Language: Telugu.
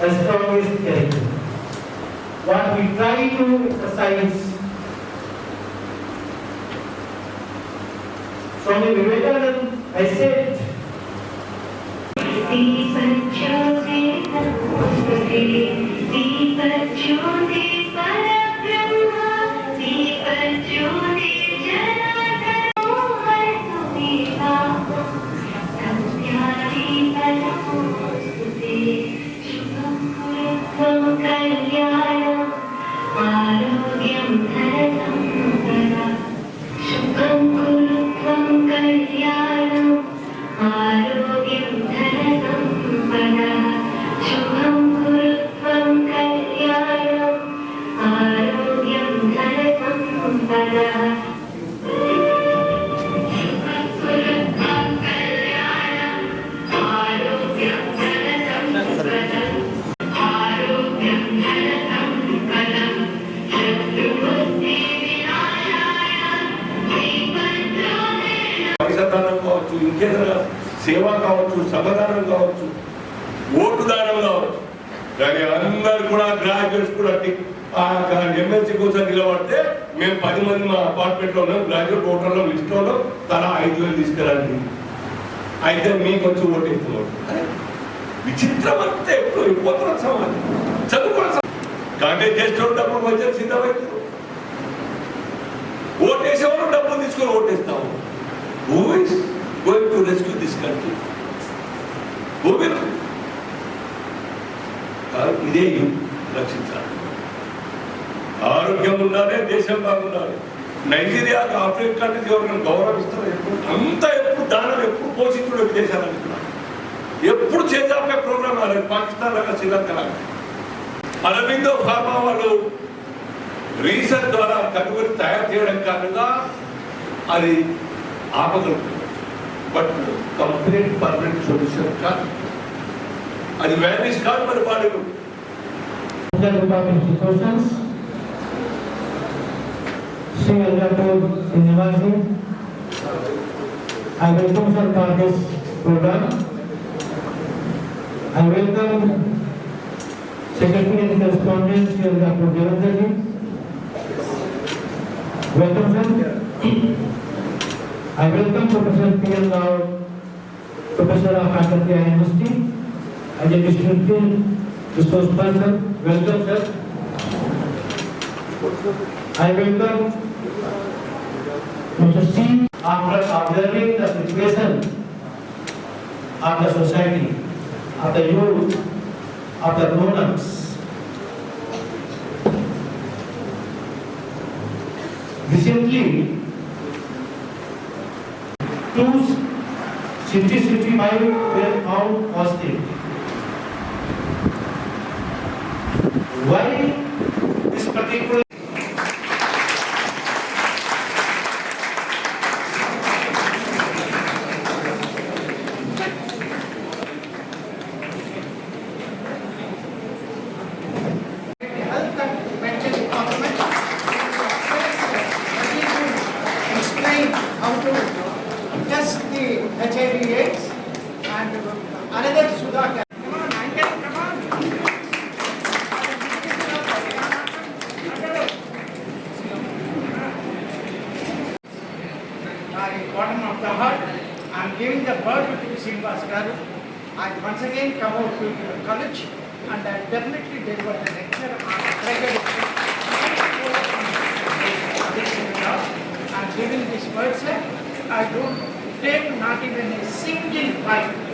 the strongest character. What we try to emphasize read Vivekananda, I said Okay. కావచ్చు సేవ కావచ్చు సమాధానం కావచ్చు ఓటు దానం కావచ్చు. కానీ అందరు కూడా గ్రాడ్యుయేట్స్ కూడా టిక్- ఆ ఎమ్మెల్సీ కోసం నిలబడితే మేము పది మంది మా అపార్ట్మెంట్లో ఉన్నాం గ్రాడ్యుయేట్ ఓటర్లో లిస్ట్లో తలా ఐదు వేలు తీసుకురండి అయితే మీకు వచ్చి ఓటు వేస్తున్నాడు విచిత్రం అంతే ఎప్పుడు ఇప్పుడు సమాజం. చదువుకున్న సమాజం. కాంటాక్ట్ చేసేవాడు డబ్బులు వచ్చే సిద్ధమవుతారు ఓటేసేవాడు డబ్బులు తీసుకొని ఓటేస్తాము Who to rescue this country? Who will? ఇదే రక్షించాలి. ఆరోగ్యం ఉండాలి దేశం బాగుండాలి. నైజీరియా ఆఫ్రికా కంట్రీస్ ఎవరికైనా గౌరవిస్తారు. ఎప్పుడు? అంత ఎప్పుడు దానం ఎప్పుడు పోషించుడు విదేశాలు అనుకున్నారు. ఎప్పుడు చేద్దామే ప్రోగ్రామ్ అలాగే పాకిస్తాన్ లాగా శ్రీలంక లాగా. అరవిందో ఫార్మా వాళ్ళు రీసెర్చ్ ద్వారా కనుగొని తయారు చేయడం కారణంగా అది ఆపగలుగుతుంది బట్ కంప్లీట్ పర్మనెంట్ సొల్యూషన్ కాదు అది వ్యానిష్ కాదు మరి బాడీలో the Department institutions, Sri Algapur University. I welcome sir for this program. I welcome Secretary and Correspondent Sri Algapur Devendra ji. Welcome sir. I welcome Professor P. L. Rao, Professor of Faculty and University, as a distinguished resource person. Welcome, sir. I welcome Mr. C. After observing the situation of the society, of the youth, of the grown-ups, recently, 265 were found positive. Just the HIV AIDS and another Sudha. Come bottom of the heart, I am giving the birth to Srinivas Garu. I once again come out to your college and I definitely deliver the lecture on trigger. Right.